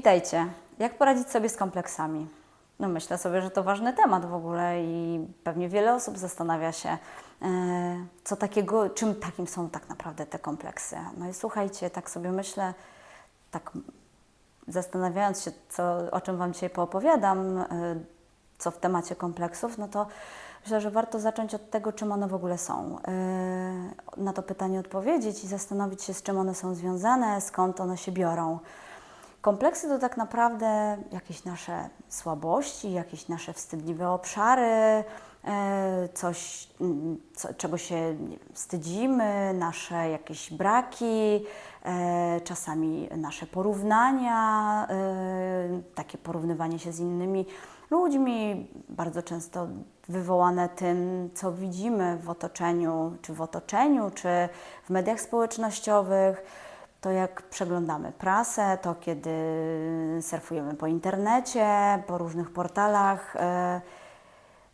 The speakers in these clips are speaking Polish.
Witajcie. Jak poradzić sobie z kompleksami? No myślę sobie, że to ważny temat w ogóle i pewnie wiele osób zastanawia się, e, co takiego, czym takim są tak naprawdę te kompleksy. No i słuchajcie, tak sobie myślę, tak zastanawiając się, co, o czym Wam dzisiaj poopowiadam, e, co w temacie kompleksów, no to myślę, że warto zacząć od tego, czym one w ogóle są. E, Na to pytanie odpowiedzieć i zastanowić się, z czym one są związane, skąd one się biorą. Kompleksy to tak naprawdę jakieś nasze słabości, jakieś nasze wstydliwe obszary, e, coś, mm, co, czego się wstydzimy, nasze jakieś braki, e, czasami nasze porównania, e, takie porównywanie się z innymi ludźmi, bardzo często wywołane tym, co widzimy w otoczeniu, czy w otoczeniu, czy w mediach społecznościowych to jak przeglądamy prasę, to kiedy surfujemy po internecie, po różnych portalach. e,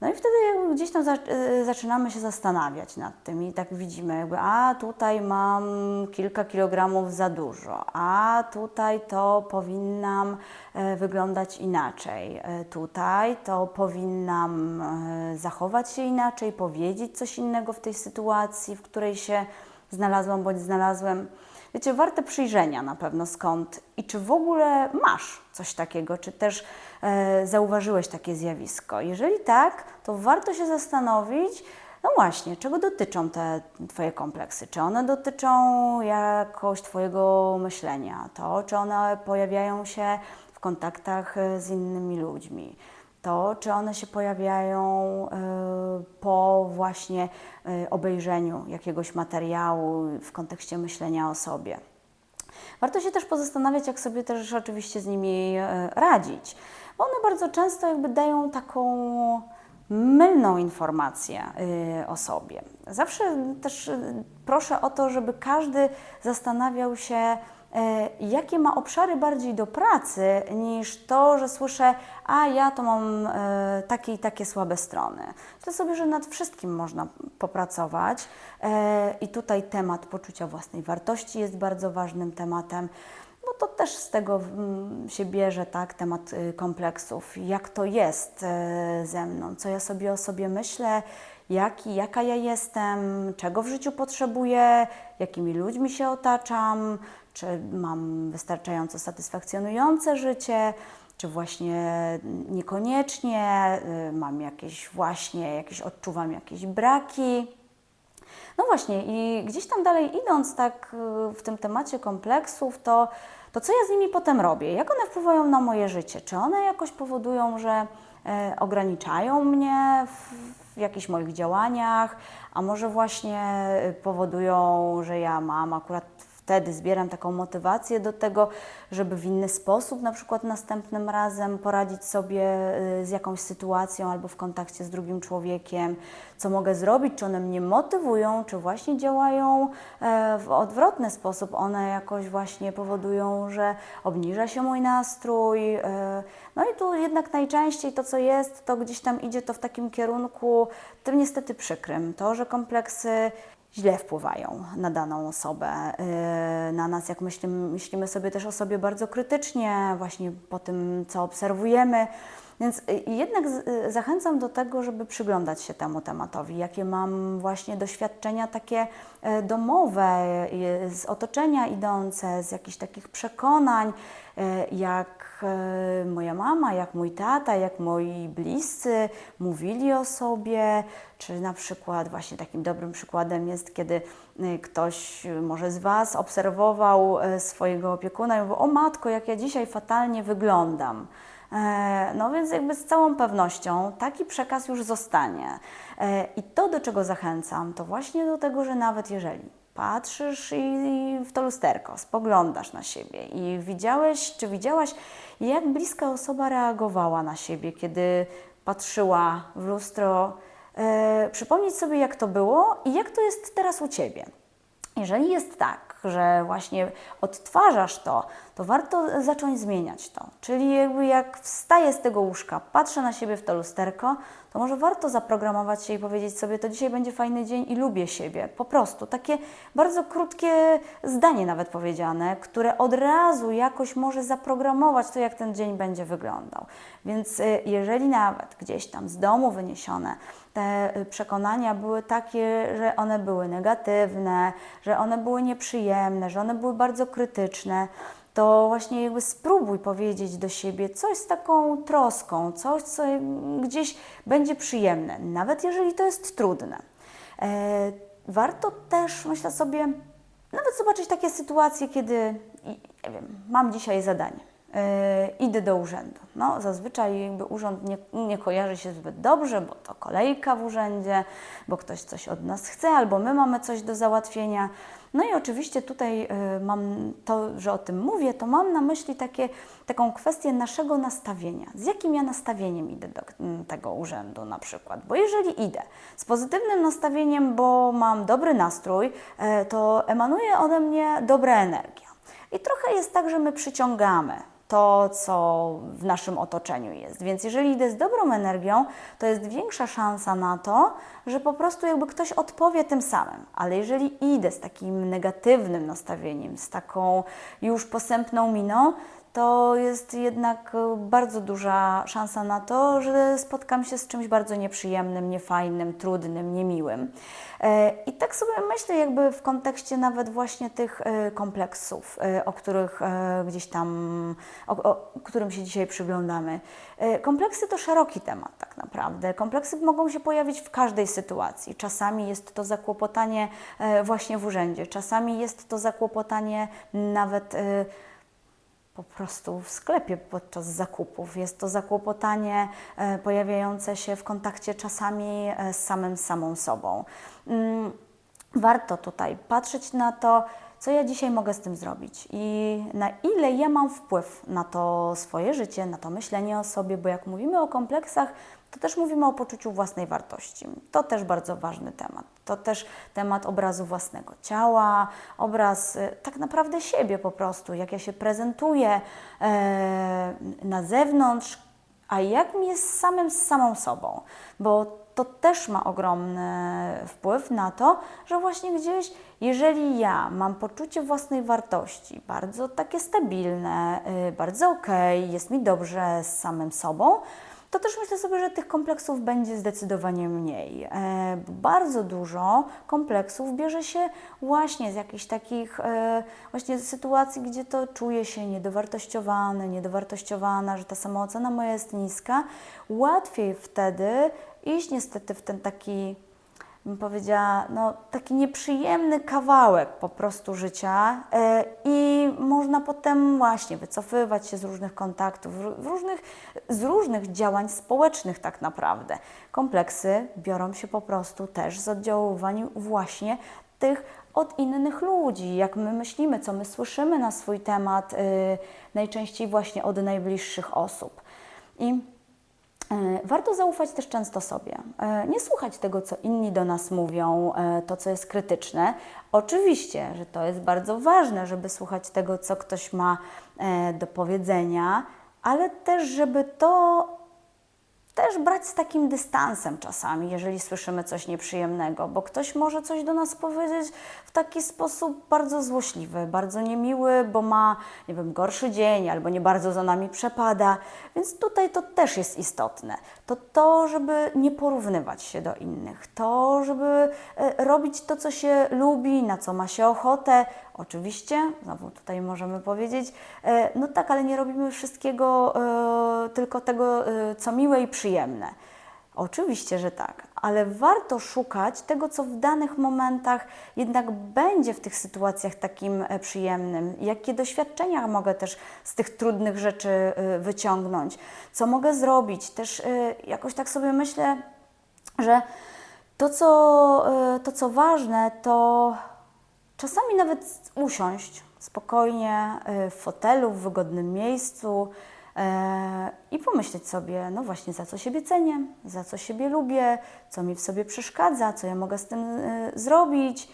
No i wtedy gdzieś tam e, zaczynamy się zastanawiać nad tym i tak widzimy, jakby, a tutaj mam kilka kilogramów za dużo, a tutaj to powinnam e, wyglądać inaczej, tutaj to powinnam zachować się inaczej, powiedzieć coś innego w tej sytuacji, w której się znalazłam bądź znalazłem. Wiecie, warte przyjrzenia na pewno skąd i czy w ogóle masz coś takiego, czy też e, zauważyłeś takie zjawisko. Jeżeli tak, to warto się zastanowić, no właśnie, czego dotyczą te Twoje kompleksy? Czy one dotyczą jakoś Twojego myślenia? To, czy one pojawiają się w kontaktach e, z innymi ludźmi? To, czy one się pojawiają e, po właśnie e, obejrzeniu jakiegoś materiału w kontekście myślenia o sobie. Warto się też pozastanawiać, jak sobie też oczywiście z nimi e, radzić, bo one bardzo często jakby dają taką mylną informację o sobie. Zawsze też proszę o to, żeby każdy zastanawiał się, jakie ma obszary bardziej do pracy, niż to, że słyszę, a ja to mam e, takie i takie słabe strony. Myślę sobie, że nad wszystkim można popracować e, i tutaj temat poczucia własnej wartości jest bardzo ważnym tematem. Bo to też z tego mm, się bierze tak, temat y, kompleksów. Jak to jest e, ze mną, co ja sobie o sobie myślę, jaki, jaka ja jestem, czego w życiu potrzebuję, jakimi ludźmi się otaczam, czy mam wystarczająco satysfakcjonujące życie, czy właśnie niekoniecznie, y, mam jakieś właśnie, jakieś odczuwam jakieś braki. No właśnie, i gdzieś tam dalej idąc tak y, w tym temacie kompleksów, to, to co ja z nimi potem robię? Jak one wpływają na moje życie? Czy one jakoś powodują, że e, ograniczają mnie w, w jakichś moich działaniach, a może właśnie powodują, że ja mam akurat wtedy zbieram taką motywację do tego, żeby w inny sposób, na przykład następnym razem poradzić sobie y, z jakąś sytuacją albo w kontakcie z drugim człowiekiem, co mogę zrobić, czy one mnie motywują, czy właśnie działają e, w odwrotny sposób. One jakoś właśnie powodują, że obniża się mój nastrój. e, No i tu jednak najczęściej to, co jest, to gdzieś tam idzie to w takim kierunku, tym niestety przykrym. To, że kompleksy źle wpływają na daną osobę, yy, na nas, jak myślimy, myślimy sobie też o sobie bardzo krytycznie, właśnie po tym, co obserwujemy. Więc y, jednak y, zachęcam do tego, żeby przyglądać się temu tematowi, jakie mam właśnie doświadczenia takie e, domowe, y, z otoczenia idące, z jakichś takich przekonań, e, jak e, moja mama, jak mój tata, jak moi bliscy mówili o sobie, czy na przykład właśnie takim dobrym przykładem jest, kiedy ktoś może z Was obserwował swojego opiekuna i mówił, o matko, jak ja dzisiaj fatalnie wyglądam. E, No więc jakby z całą pewnością taki przekaz już zostanie. E, I to, do czego zachęcam, to właśnie do tego, że nawet jeżeli patrzysz i w to lusterko, spoglądasz na siebie i widziałeś, czy widziałaś, jak bliska osoba reagowała na siebie, kiedy patrzyła w lustro, e, przypomnieć sobie, jak to było i jak to jest teraz u Ciebie. Jeżeli jest tak, że właśnie odtwarzasz to, to warto zacząć zmieniać to. Czyli jakby jak wstaję z tego łóżka, patrzę na siebie w to lusterko, to może warto zaprogramować się i powiedzieć sobie, to dzisiaj będzie fajny dzień i lubię siebie. Po prostu takie bardzo krótkie zdanie nawet powiedziane, które od razu jakoś może zaprogramować to, jak ten dzień będzie wyglądał. Więc y, jeżeli nawet gdzieś tam z domu wyniesione te y, przekonania były takie, że one były negatywne, że one były nieprzyjemne, że one były bardzo krytyczne, to właśnie jakby spróbuj powiedzieć do siebie coś z taką troską, coś, co gdzieś będzie przyjemne, nawet jeżeli to jest trudne. E, warto też, myślę sobie, nawet zobaczyć takie sytuacje, kiedy, nie wiem, mam dzisiaj zadanie. E, idę do urzędu. No, zazwyczaj jakby urząd nie, nie kojarzy się zbyt dobrze, bo to kolejka w urzędzie, bo ktoś coś od nas chce, albo my mamy coś do załatwienia. No i oczywiście tutaj y, mam to, że o tym mówię, to mam na myśli takie, taką kwestię naszego nastawienia. Z jakim ja nastawieniem idę do mm, tego urzędu na przykład? Bo jeżeli idę z pozytywnym nastawieniem, bo mam dobry nastrój, e, to emanuje ode mnie dobra energia. I trochę jest tak, że my przyciągamy to, co w naszym otoczeniu jest. Więc jeżeli idę z dobrą energią, to jest większa szansa na to, że po prostu jakby ktoś odpowie tym samym. Ale jeżeli idę z takim negatywnym nastawieniem, z taką już posępną miną, to jest jednak e, bardzo duża szansa na to, że spotkam się z czymś bardzo nieprzyjemnym, niefajnym, trudnym, niemiłym. E, I tak sobie myślę, jakby w kontekście nawet właśnie tych e, kompleksów, o których gdzieś tam, o, o którym się dzisiaj przyglądamy. Kompleksy to szeroki temat tak naprawdę. Kompleksy mogą się pojawić w każdej sytuacji. Czasami jest to zakłopotanie właśnie w urzędzie, czasami jest to zakłopotanie nawet po prostu w sklepie podczas zakupów. Jest to zakłopotanie e, pojawiające się w kontakcie czasami e, z samym samą sobą. Mm, Warto tutaj patrzeć na to, co ja dzisiaj mogę z tym zrobić i na ile ja mam wpływ na to swoje życie, na to myślenie o sobie, bo jak mówimy o kompleksach, to też mówimy o poczuciu własnej wartości. To też bardzo ważny temat. To też temat obrazu własnego ciała, obraz e, tak naprawdę siebie po prostu, jak ja się prezentuję e, na zewnątrz, a jak mi jest samym z samą sobą, bo to też ma ogromny wpływ na to, że właśnie gdzieś, jeżeli ja mam poczucie własnej wartości, bardzo takie stabilne, y, bardzo okej, jest mi dobrze z samym sobą, to też myślę sobie, że tych kompleksów będzie zdecydowanie mniej. E, Bardzo dużo kompleksów bierze się właśnie z jakichś takich e, właśnie sytuacji, gdzie to czuję się niedowartościowany, niedowartościowana, że ta samoocena moja jest niska. Łatwiej wtedy iść niestety w ten taki bym powiedziała, no, taki nieprzyjemny kawałek po prostu życia e, i można potem właśnie wycofywać się z różnych kontaktów, różnych, z różnych działań społecznych tak naprawdę. Kompleksy biorą się po prostu też z oddziaływań właśnie tych od innych ludzi, jak my myślimy, co my słyszymy na swój temat, y, najczęściej właśnie od najbliższych osób. I Warto zaufać też często sobie. E, Nie słuchać tego, co inni do nas mówią, e, to, co jest krytyczne. Oczywiście, że to jest bardzo ważne, żeby słuchać tego, co ktoś ma e, do powiedzenia, ale też, żeby to też brać z takim dystansem czasami, jeżeli słyszymy coś nieprzyjemnego, bo ktoś może coś do nas powiedzieć w taki sposób bardzo złośliwy, bardzo niemiły, bo ma, nie wiem, gorszy dzień albo nie bardzo za nami przepada. Więc tutaj to też jest istotne. To to, żeby nie porównywać się do innych, to, żeby e, robić to, co się lubi, na co ma się ochotę. Oczywiście, znowu tutaj możemy powiedzieć, e, no tak, ale nie robimy wszystkiego, e, tylko tego, co miłe i przyjemne. Oczywiście, że tak, ale warto szukać tego, co w danych momentach jednak będzie w tych sytuacjach takim e, przyjemnym. Jakie doświadczenia mogę też z tych trudnych rzeczy e, wyciągnąć, co mogę zrobić. Też e, jakoś tak sobie myślę, że to, co, to, co ważne, to czasami nawet usiąść spokojnie w fotelu, w wygodnym miejscu i pomyśleć sobie, no właśnie, za co siebie cenię, za co siebie lubię, co mi w sobie przeszkadza, co ja mogę z tym e, zrobić.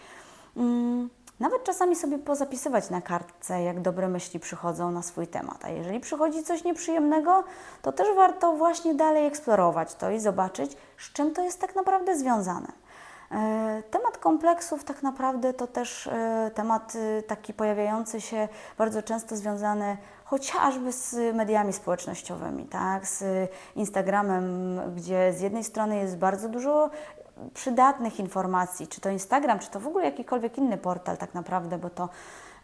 Mm, nawet czasami sobie pozapisywać na kartce, jak dobre myśli przychodzą na swój temat. A jeżeli przychodzi coś nieprzyjemnego, to też warto właśnie dalej eksplorować to i zobaczyć, z czym to jest tak naprawdę związane. E, Temat kompleksów tak naprawdę to też e, temat e, taki pojawiający się bardzo często związany chociażby z mediami społecznościowymi, tak? z Instagramem, gdzie z jednej strony jest bardzo dużo przydatnych informacji, czy to Instagram, czy to w ogóle jakikolwiek inny portal tak naprawdę, bo to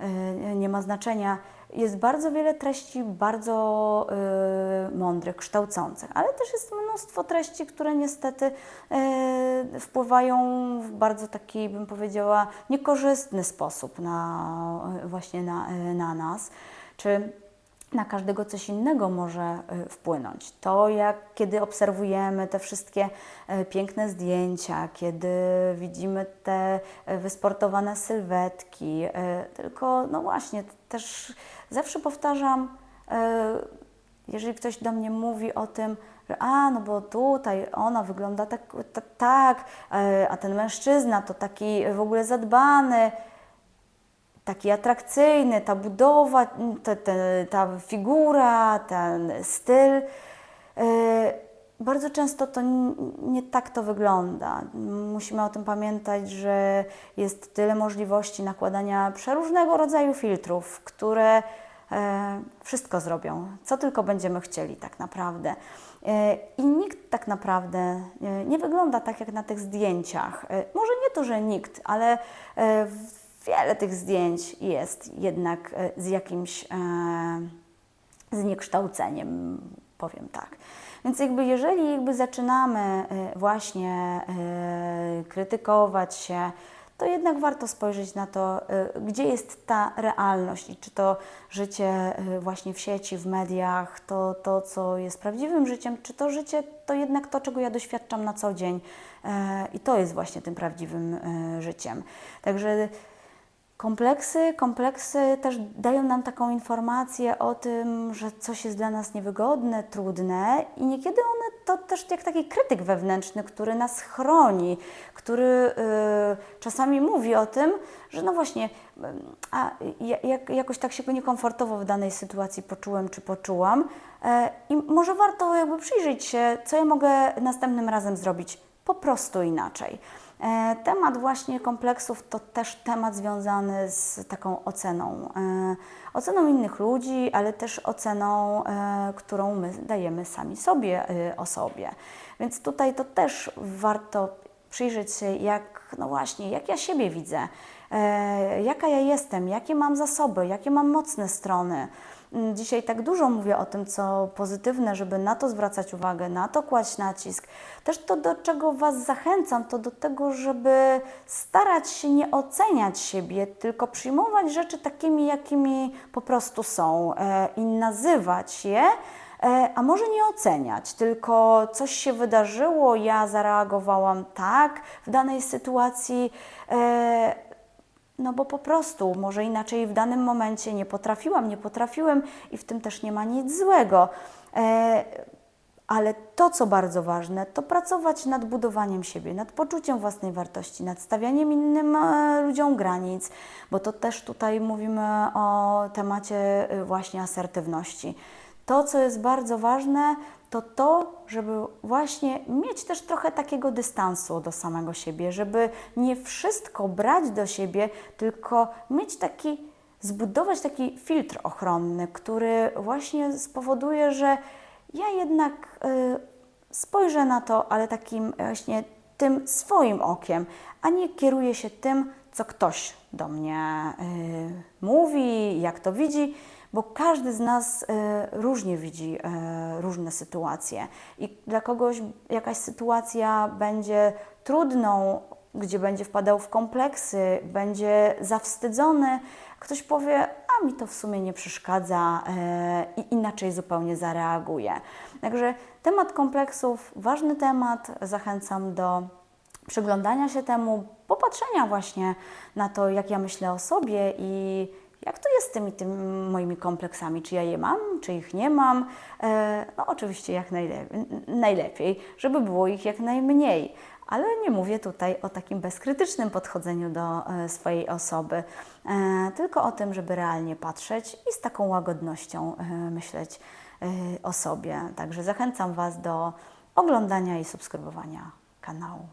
y, nie ma znaczenia. Jest bardzo wiele treści bardzo y, mądrych, kształcących, ale też jest mnóstwo treści, które niestety y, wpływają w bardzo taki, bym powiedziała, niekorzystny sposób na, właśnie na, na nas. Czy na każdego coś innego może y, wpłynąć. To, jak kiedy obserwujemy te wszystkie y, piękne zdjęcia, kiedy widzimy te y, wysportowane sylwetki, y, tylko no właśnie, też zawsze powtarzam, jeżeli ktoś do mnie mówi o tym, że a, no bo tutaj ona wygląda tak, tak, tak a ten mężczyzna to taki w ogóle zadbany, taki atrakcyjny, ta budowa, te, te, ta figura, ten styl. Yy, Bardzo często to nie tak to wygląda. Musimy o tym pamiętać, że jest tyle możliwości nakładania przeróżnego rodzaju filtrów, które e, wszystko zrobią, co tylko będziemy chcieli tak naprawdę. E, I nikt tak naprawdę e, nie wygląda tak jak na tych zdjęciach. Może nie to, że nikt, ale wiele tych zdjęć jest jednak e, z jakimś e, zniekształceniem, powiem tak. Więc jakby jeżeli jakby zaczynamy e, właśnie e, krytykować się, to jednak warto spojrzeć na to, gdzie jest ta realność i czy to życie właśnie w sieci, w mediach, to, to co jest prawdziwym życiem, czy to życie to jednak to, czego ja doświadczam na co dzień i to jest właśnie tym prawdziwym życiem. Także Kompleksy, kompleksy też dają nam taką informację o tym, że coś jest dla nas niewygodne, trudne i niekiedy one to też jak taki krytyk wewnętrzny, który nas chroni, który y, czasami mówi o tym, że no właśnie, y, a ja- jak, jakoś tak się niekomfortowo w danej sytuacji poczułem czy poczułam e, i może warto jakby przyjrzeć się, co ja mogę następnym razem zrobić po prostu inaczej. E, Temat właśnie kompleksów to też temat związany z taką oceną. E, Oceną innych ludzi, ale też oceną, e, którą my dajemy sami sobie o sobie. Więc tutaj to też warto przyjrzeć się, jak, no właśnie, jak ja siebie widzę, e, jaka ja jestem, jakie mam zasoby, jakie mam mocne strony. Mm, Dzisiaj tak dużo mówię o tym, co pozytywne, żeby na to zwracać uwagę, na to kłaść nacisk. Też to, do czego Was zachęcam, to do tego, żeby starać się nie oceniać siebie, tylko przyjmować rzeczy takimi, jakimi po prostu są e, i nazywać je. E, A może nie oceniać, tylko coś się wydarzyło, ja zareagowałam tak w danej sytuacji, e, no bo po prostu, może inaczej w danym momencie nie potrafiłam, nie potrafiłem i w tym też nie ma nic złego. E, ale to, co bardzo ważne, to pracować nad budowaniem siebie, nad poczuciem własnej wartości, nad stawianiem innym ludziom granic, bo to też tutaj mówimy o temacie e, właśnie asertywności. To, co jest bardzo ważne, to to, żeby właśnie mieć też trochę takiego dystansu do samego siebie, żeby nie wszystko brać do siebie, tylko mieć taki, zbudować taki filtr ochronny, który właśnie spowoduje, że ja jednak y, spojrzę na to, ale takim właśnie tym swoim okiem, a nie kieruję się tym, co ktoś do mnie y, mówi, jak to widzi, bo każdy z nas y, różnie widzi y, różne sytuacje i dla kogoś jakaś sytuacja będzie trudną, gdzie będzie wpadał w kompleksy, będzie zawstydzony, ktoś powie, a mi to w sumie nie przeszkadza e, i inaczej zupełnie zareaguje. Także temat kompleksów, ważny temat, zachęcam do przyglądania się temu, popatrzenia właśnie na to, jak ja myślę o sobie i jak to jest z tymi, tymi moimi kompleksami, czy ja je mam, czy ich nie mam. E, no oczywiście jak najlepiej, najlepiej, żeby było ich jak najmniej. Ale nie mówię tutaj o takim bezkrytycznym podchodzeniu do e, swojej osoby, e, tylko o tym, żeby realnie patrzeć i z taką łagodnością e, myśleć o sobie. Także zachęcam Was do oglądania i subskrybowania kanału.